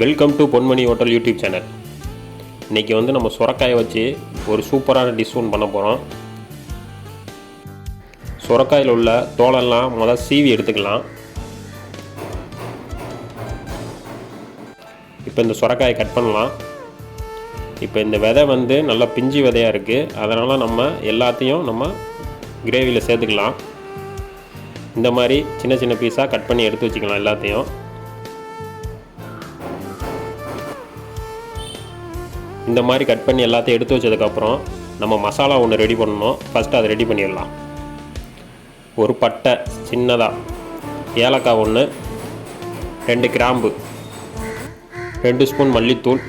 Welcome to Ponmani hotel YouTube channel இன்றைக்கி வந்து நம்ம சுரக்காயை வச்சு ஒரு சூப்பரான டிஷ் ஒன்று பண்ண போகிறோம் சுரக்காயில் உள்ள தோலெல்லாம் முதல் சீவி எடுத்துக்கலாம். இப்போ இந்த சுரக்காயை கட் பண்ணலாம். இப்போ இந்த விதை வந்து நல்லா பிஞ்சு விதையாக இருக்குது அதனால் நம்ம எல்லாத்தையும் நம்ம கிரேவியில் சேர்த்துக்கலாம். இந்த மாதிரி சின்ன சின்ன பீஸாக கட் பண்ணி எடுத்து வச்சுக்கலாம் எல்லாத்தையும். இந்த மாதிரி கட் பண்ணி எல்லாத்தையும் எடுத்து வச்சதுக்கப்புறம் நம்ம மசாலா ஒன்று ரெடி பண்ணணும். ஃபஸ்ட்டு அதை ரெடி பண்ணிடலாம். ஒரு பட்டை சின்னதாக ஏலக்காய் ஒன்று ரெண்டு கிராம்பு ரெண்டு ஸ்பூன் மல்லித்தூள்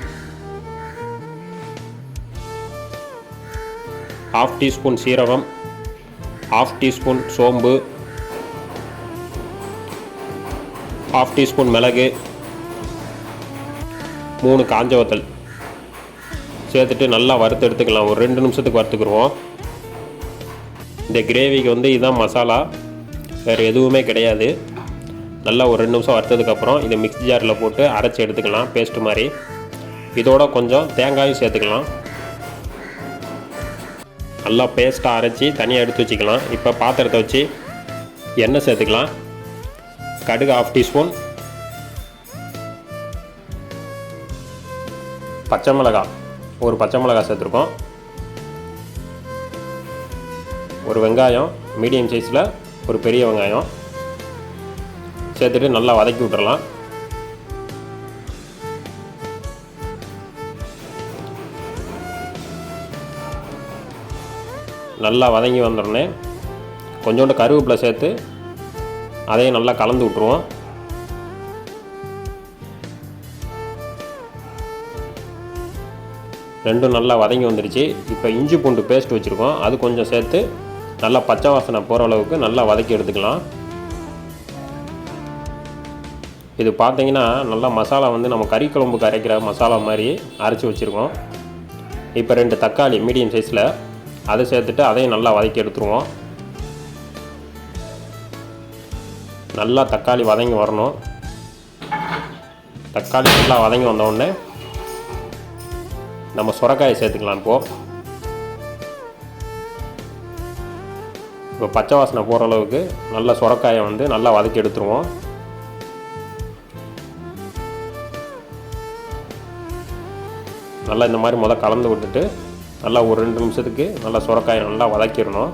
ஹாஃப் டீஸ்பூன் சீரகம் ஹாஃப் டீஸ்பூன் சோம்பு ஹாஃப் டீஸ்பூன் மிளகு மூணு காஞ்ச வத்தல். சேர்த்துட்டு நல்லா வறுத்து எடுத்துக்கலாம். ஒரு ரெண்டு நிமிஷத்துக்கு வறுத்துக்குருவோம். இந்த கிரேவிக்கு வந்து இதுதான் மசாலா. வேறு எதுவுமே கிடையாது. நல்லா ஒரு ரெண்டு நிமிஷம் வறுத்ததுக்கப்புறம் இதை மிக்ஸி ஜாரில் போட்டு அரைச்சி எடுத்துக்கலாம். பேஸ்ட் மாதிரி. இதோட கொஞ்சம் தேங்காயும் சேர்த்துக்கலாம். நல்லா பேஸ்ட்டாக அரைச்சி தனியாக எடுத்து வச்சுக்கலாம். இப்போ பாத்திரத்தை வச்சு எண்ணெய் சேர்த்துக்கலாம். கடுகு ஆஃப் டீஸ்பூன் பச்சை மிளகாய். ஒரு பச்சை மிளகாய் சேர்த்துருக்கோம். ஒரு வெங்காயம் மீடியம் சைஸில் ஒரு பெரிய வெங்காயம். சேர்த்துட்டு நல்லா வதக்கி விட்டுறலாம். நல்லா வதங்கி வந்துடனே கொஞ்சோண்டு கருவேப்பிலை சேர்த்து அதையும் நல்லா கலந்து விட்ருவோம் ரெண்டும் நல்லா வதங்கி வந்துடுச்சு இப்போ இஞ்சி பூண்டு பேஸ்ட் வச்சுருக்கோம். அது கொஞ்சம் சேர்த்து நல்லா பச்சை வாசனை போகிற அளவுக்கு நல்லா வதக்கி எடுத்துக்கலாம். இது பார்த்தீங்கன்னா நல்லா மசாலா வந்து நம்ம கறி குழம்புக்கு அரைக்கிற மசாலா மாதிரி அரைச்சி வச்சுருக்கோம். இப்போ ரெண்டு தக்காளி மீடியம் சைஸில் அதை சேர்த்துட்டு அதையும் நல்லா வதக்கி எடுத்துருவோம். நல்லா தக்காளி வதங்கி வரணும். தக்காளி நல்லா வதங்கி வந்தோடனே நம்ம சுரக்காயை சேர்த்துக்கலாம் இப்போது இப்போ பச்சை வாசனை போகிற அளவுக்கு நல்ல சுரக்காயை வந்து நல்லா வதக்கி எடுத்துருவோம். நல்லா இந்த மாதிரி முதல் கலந்து விட்டுட்டு நல்லா ஒரு ரெண்டு நிமிஷத்துக்கு நல்லா சுரக்காயை நல்லா வதக்கிடணும்.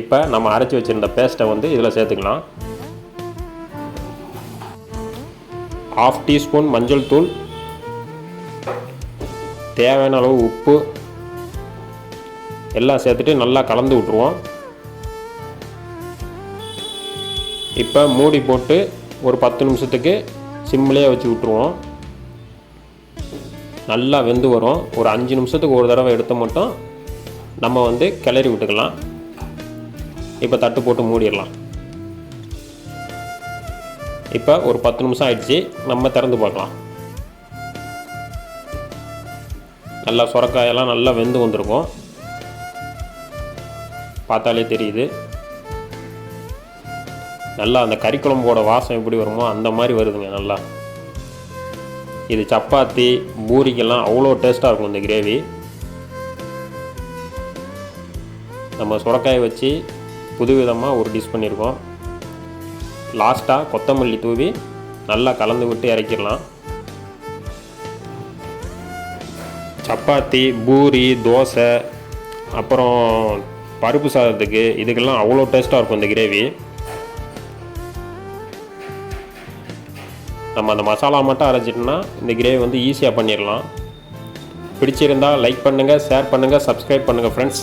இப்போ நம்ம அரைச்சி வச்சுருந்த பேஸ்ட்டை வந்து இதில் சேர்த்துக்கலாம். ஆஃப் டீஸ்பூன் மஞ்சள் தூள் தேவையான அளவு உப்பு எல்லாம் சேர்த்துட்டு நல்லா கலந்து விட்ருவோம் இப்போ மூடி போட்டு ஒரு பத்து நிமிஷத்துக்கு சிம்லேயே வச்சு விட்ருவோம் நல்லா வெந்து வரும். ஒரு அஞ்சு நிமிஷத்துக்கு ஒரு தடவை எடுத்த மட்டும் நம்ம வந்து கிளறி விட்டுக்கலாம். இப்போ தட்டு போட்டு மூடிடலாம். இப்போ ஒரு பத்து நிமிஷம் ஆயிடுச்சு. நம்ம திறந்து பார்க்கலாம். நல்லா சுரக்காயெல்லாம் நல்லா வெந்து வந்திருக்கும். பார்த்தாலே தெரியுது. நல்லா அந்த கறிக்குழம்போட வாசம் எப்படி வருமோ அந்த மாதிரி வருதுங்க நல்லா. இது சப்பாத்தி பூரிக்கெல்லாம் அவ்வளோ டேஸ்ட்டாக இருக்கும் இந்த கிரேவி. நம்ம சுரக்காயை வச்சு புதுவிதமாக ஒரு டிஷ் பண்ணியிருக்கோம். லாஸ்ட்டாக கொத்தமல்லி தூவி நல்லா கலந்து விட்டு இறக்கிடலாம். சப்பாத்தி பூரி தோசை அப்புறம் பருப்பு சாதத்துக்கு இதுக்கெல்லாம் அவ்வளோ டேஸ்ட்டாக இருக்கும் இந்த கிரேவி. நம்ம அந்த மசாலா மட்டும் அரைச்சிட்டோம்னா இந்த கிரேவி வந்து ஈஸியாக பண்ணிடலாம் பிடிச்சிருந்தால் லைக் பண்ணுங்கள் ஷேர் பண்ணுங்கள் சப்ஸ்கிரைப் பண்ணுங்கள் ஃப்ரெண்ட்ஸ்